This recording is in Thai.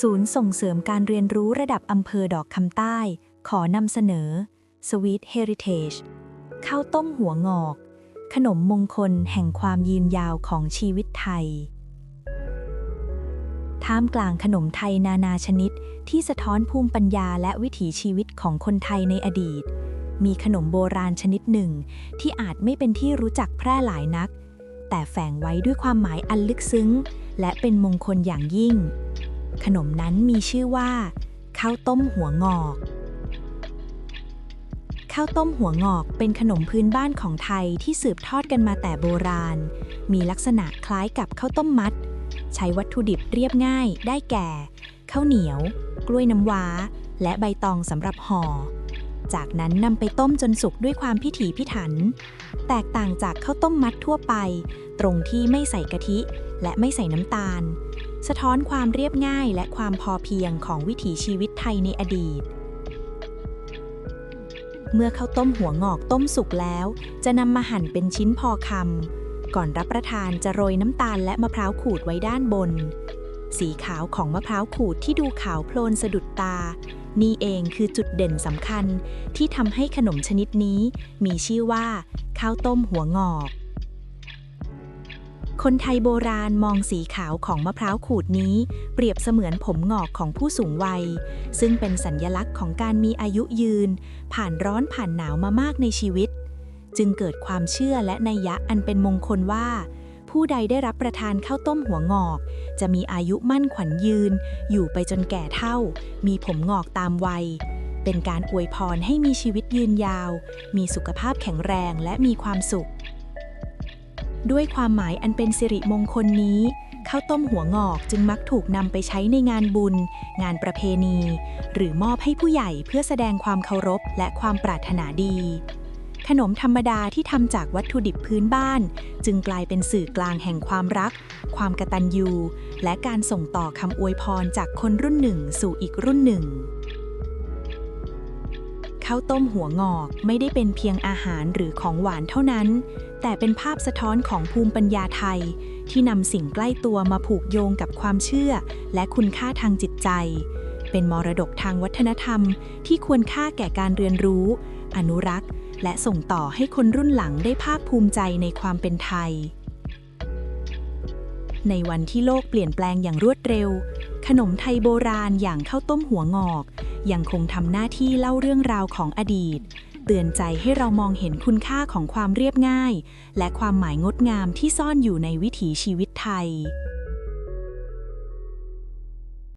ศูนย์ส่งเสริมการเรียนรู้ระดับอำเภอดอกคำใต้ ขอนำเสนอ Sweet Heritage ข้าวต้มหัวงอก ขนมมงคลแห่งความยืนยาวของชีวิตไทย ท่ามกลางขนมไทยนานาชนิดที่สะท้อนภูมิปัญญาและวิถีชีวิตของคนไทยในอดีต มีขนมโบราณชนิดหนึ่ง ที่อาจไม่เป็นที่รู้จักแพร่หลายนัก แต่แฝงไว้ด้วยความหมายอันลึกซึ้ง และเป็นมงคลอย่างยิ่ง ขนมนั้นมีชื่อว่าข้าวต้มหัวงอกข้าวต้มหัวงอกเป็นขนมพื้นบ้านของไทยที่สืบทอดกันมาแต่โบราณ มีลักษณะคล้ายกับข้าวต้มมัด ใช้วัตถุดิบเรียบง่ายได้แก่ข้าวเหนียว กล้วยน้ำว้า และใบตองสำหรับห่อ จากนั้นนำไปต้มจนสุกด้วยความพิถีพิถัน แตกต่างจากข้าวต้มมัดทั่วไป ตรงที่ไม่ใส่กะทิ และไม่ใส่น้ำตาล สะท้อนความเรียบง่ายและความพอเพียงของวิถีชีวิตไทยในอดีต เมื่อข้าวต้มหัวงอกต้มสุกแล้ว จะนำมาหั่นเป็นชิ้นพอคำก่อนรับประทานจะโรยน้ำตาลและมะพร้าวขูดไว้ด้านบน สีขาวของมะพร้าวขูดที่ดูขาวโพลนสะดุดตา นี่เองคือจุดเด่นสำคัญที่ทำให้ขนมชนิดนี้ มีชื่อว่า ข้าวต้มหัวงอก คนไทยโบราณมองสีขาวของมะพร้าวขูดนี้ เปรียบเสมือนผมหงอกของผู้สูงวัย ซึ่งเป็นสัญญลักษณ์ของการมีอายุยืน ผ่านร้อนผ่านหนาวมามากในชีวิต จึงเกิดความเชื่อและนัยยะอันเป็นมงคลว่า ผู้ใดได้รับประทานข้าวต้มหัวงอก จะมีอายุมั่นขวัญยืน อยู่ไปจนแก่เท่า มีผมงอกตามวัย เป็นการอวยพรให้มีชีวิตยืนยาว มีสุขภาพแข็งแรงและมีความสุข ด้วยความหมายอันเป็นสิริมงคลนี้ข้าวต้มหัวงอกจึงมักถูกนำไปใช้ในงานบุญ งานประเพณี หรือมอบให้ผู้ใหญ่เพื่อแสดงความเคารพและความปรารถนาดี ขนมธรรมดาที่ทำจากวัตถุดิบพื้นบ้าน จึงกลายเป็นสื่อกลางแห่งความรัก ความกตัญญู และการส่งต่อคำอวยพรจากคนรุ่นหนึ่งสู่อีกรุ่นหนึ่ง ข้าวต้มหัวงอกไม่ได้เป็นเพียงอาหารหรือของหวานเท่านั้น แต่เป็นภาพสะท้อนของภูมิปัญญาไทย ที่นำสิ่งใกล้ตัวมาผูกโยงกับความเชื่อ และคุณค่าทางจิตใจ เป็นมรดกทางวัฒนธรรม ที่ควรค่าแก่การเรียนรู้ อนุรักษ์ และส่งต่อให้คนรุ่นหลังได้ภาคภูมิใจในความเป็นไทย ในวันที่โลกเปลี่ยนแปลงอย่างรวดเร็ว ขนมไทยโบราณอย่างข้าวต้มหัวงอก ยังคงทำหน้าที่เล่าเรื่องราวของอดีต เตือนใจให้เรามองเห็นคุณค่าของความเรียบง่าย และความหมายงดงามที่ซ่อนอยู่ในวิถีชีวิตไทย